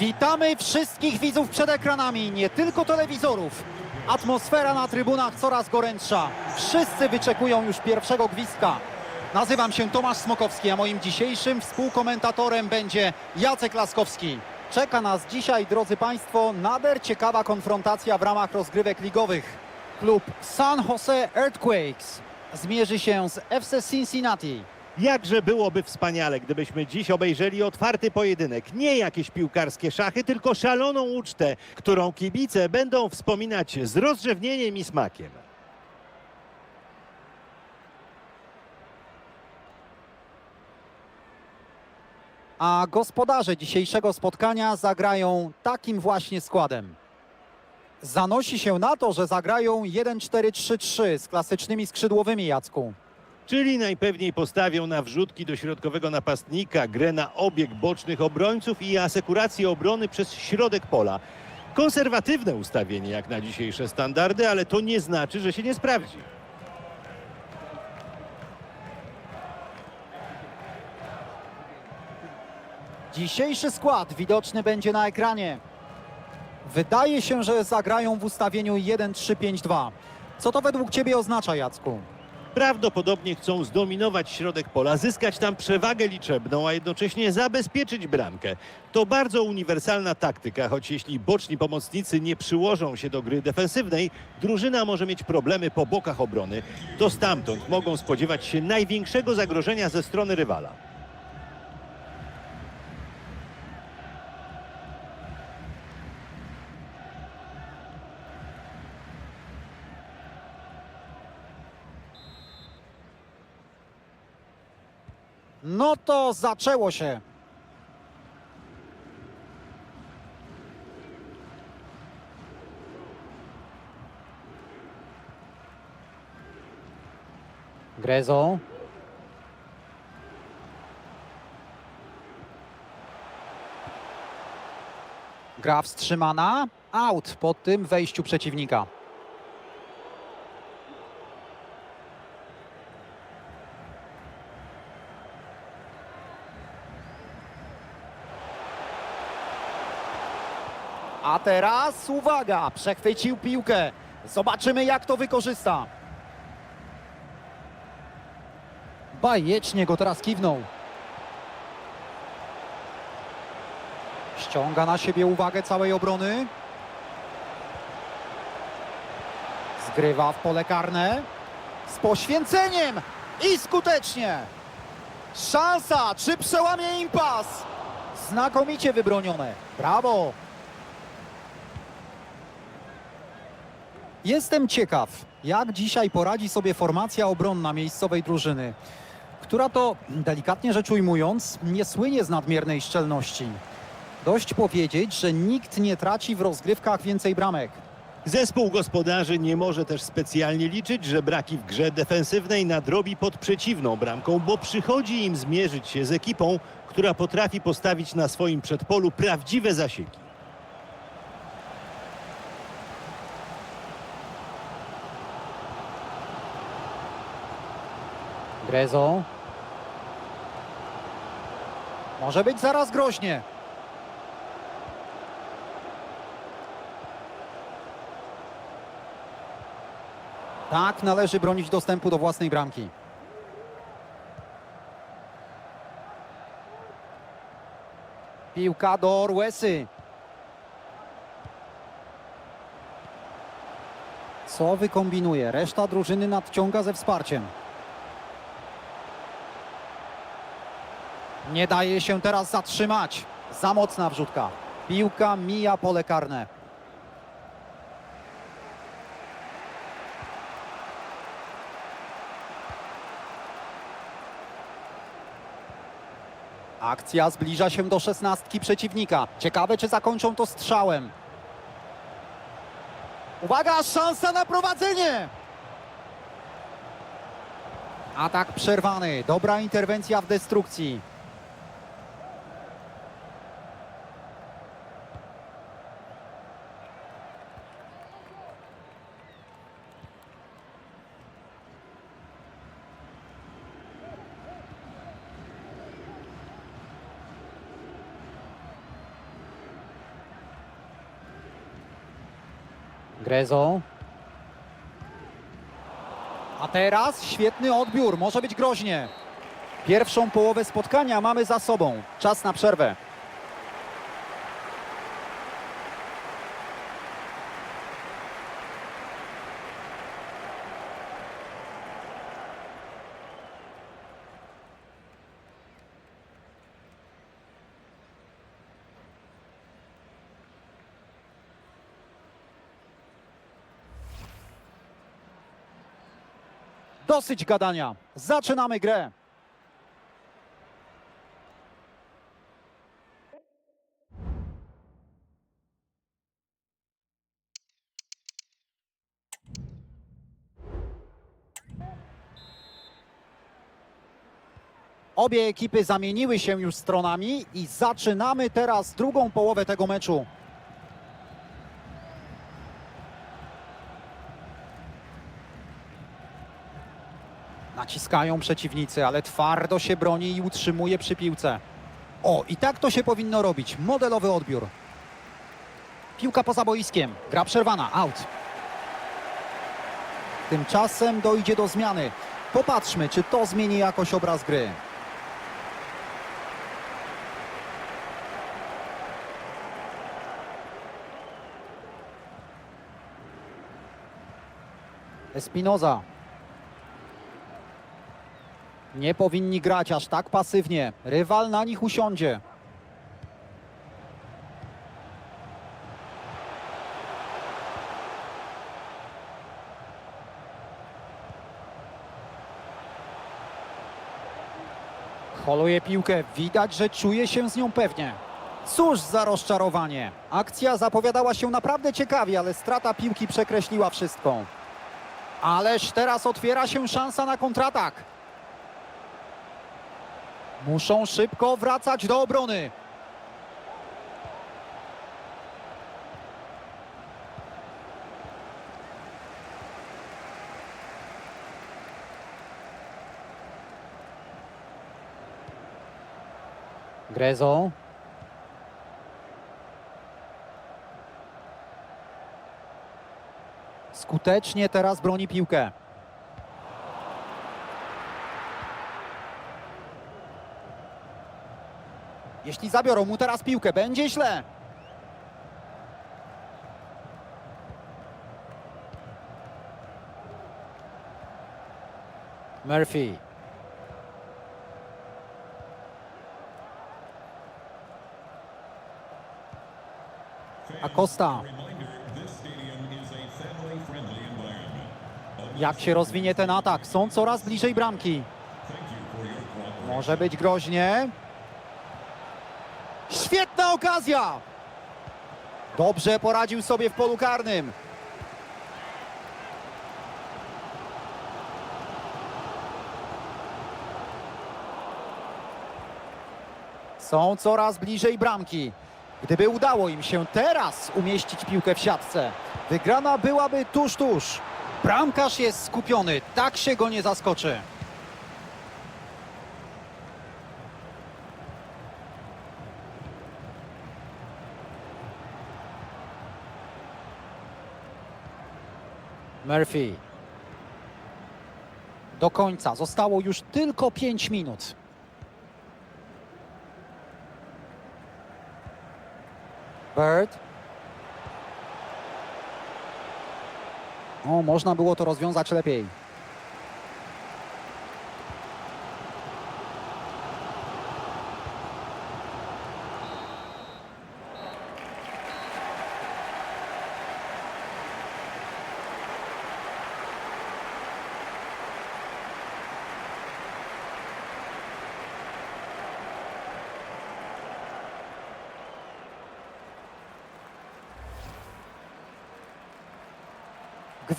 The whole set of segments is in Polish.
Witamy wszystkich widzów przed ekranami, nie tylko telewizorów. Atmosfera na trybunach coraz gorętsza. Wszyscy wyczekują już pierwszego gwizdka. Nazywam się Tomasz Smokowski, a moim dzisiejszym współkomentatorem będzie Jacek Laskowski. Czeka nas dzisiaj, drodzy Państwo, nader ciekawa konfrontacja w ramach rozgrywek ligowych. Klub San Jose Earthquakes zmierzy się z FC Cincinnati. Jakże byłoby wspaniale, gdybyśmy dziś obejrzeli otwarty pojedynek. Nie jakieś piłkarskie szachy, tylko szaloną ucztę, którą kibice będą wspominać z rozrzewnieniem i smakiem. A gospodarze dzisiejszego spotkania zagrają takim właśnie składem. Zanosi się na to, że zagrają 1-4-3-3 z klasycznymi skrzydłowymi Jacku. Czyli najpewniej postawią na wrzutki do środkowego napastnika, grę na obieg bocznych obrońców i asekurację obrony przez środek pola. Konserwatywne ustawienie jak na dzisiejsze standardy, ale to nie znaczy, że się nie sprawdzi. Dzisiejszy skład widoczny będzie na ekranie. Wydaje się, że zagrają w ustawieniu 1-3-5-2. Co to według Ciebie oznacza, Jacku? Prawdopodobnie chcą zdominować środek pola, zyskać tam przewagę liczebną, a jednocześnie zabezpieczyć bramkę. To bardzo uniwersalna taktyka, choć jeśli boczni pomocnicy nie przyłożą się do gry defensywnej, drużyna może mieć problemy po bokach obrony. To stamtąd mogą spodziewać się największego zagrożenia ze strony rywala. No to zaczęło się. Grezo. Gra wstrzymana. Out po tym wejściu przeciwnika. A teraz uwaga, przechwycił piłkę. Zobaczymy jak to wykorzysta. Bajecznie go teraz kiwnął. Ściąga na siebie uwagę całej obrony. Zgrywa w pole karne. Z poświęceniem i skutecznie. Szansa, czy przełamie impas? Znakomicie wybronione. Brawo. Jestem ciekaw, jak dzisiaj poradzi sobie formacja obronna miejscowej drużyny, która to, delikatnie rzecz ujmując, nie słynie z nadmiernej szczelności. Dość powiedzieć, że nikt nie traci w rozgrywkach więcej bramek. Zespół gospodarzy nie może też specjalnie liczyć, że braki w grze defensywnej nadrobi pod przeciwną bramką, bo przychodzi im zmierzyć się z ekipą, która potrafi postawić na swoim przedpolu prawdziwe zasieki. Grezo. Może być zaraz groźnie. Tak należy bronić dostępu do własnej bramki. Piłka do Orłesy. Co wykombinuje? Reszta drużyny nadciąga ze wsparciem. Nie daje się teraz zatrzymać. Za mocna wrzutka. Piłka mija pole karne. Akcja zbliża się do szesnastki przeciwnika. Ciekawe, czy zakończą to strzałem. Uwaga, szansa na prowadzenie! Atak przerwany. Dobra interwencja w destrukcji. Grezo. A teraz świetny odbiór, może być groźnie. Pierwszą połowę spotkania mamy za sobą. Czas na przerwę. Dosyć gadania. Zaczynamy grę. Obie ekipy zamieniły się już stronami i zaczynamy teraz drugą połowę tego meczu. Naciskają przeciwnicy, ale twardo się broni i utrzymuje przy piłce. O, i tak to się powinno robić. Modelowy odbiór. Piłka poza boiskiem. Gra przerwana. Out. Tymczasem dojdzie do zmiany. Popatrzmy, czy to zmieni jakoś obraz gry. Espinoza. Nie powinni grać aż tak pasywnie. Rywal na nich usiądzie. Holuje piłkę. Widać, że czuje się z nią pewnie. Cóż za rozczarowanie. Akcja zapowiadała się naprawdę ciekawie, ale strata piłki przekreśliła wszystko. Ależ teraz otwiera się szansa na kontratak. Muszą szybko wracać do obrony. Grezo. Skutecznie teraz broni piłkę. Jeśli zabiorą mu teraz piłkę, będzie źle. Murphy. Acosta. Jak się rozwinie ten atak? Są coraz bliżej bramki. Może być groźnie. Świetna okazja! Dobrze poradził sobie w polu karnym. Są coraz bliżej bramki. Gdyby udało im się teraz umieścić piłkę w siatce, wygrana byłaby tuż, tuż. Bramkarz jest skupiony, tak się go nie zaskoczy. Murphy. Do końca zostało już tylko 5 minut. Bird. O, można było to rozwiązać lepiej.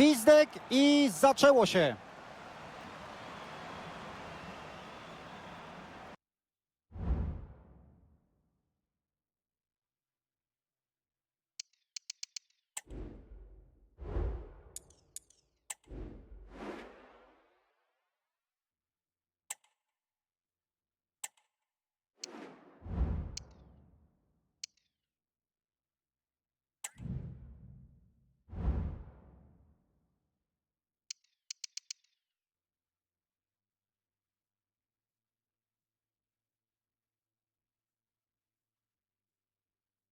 Gwizdek i zaczęło się.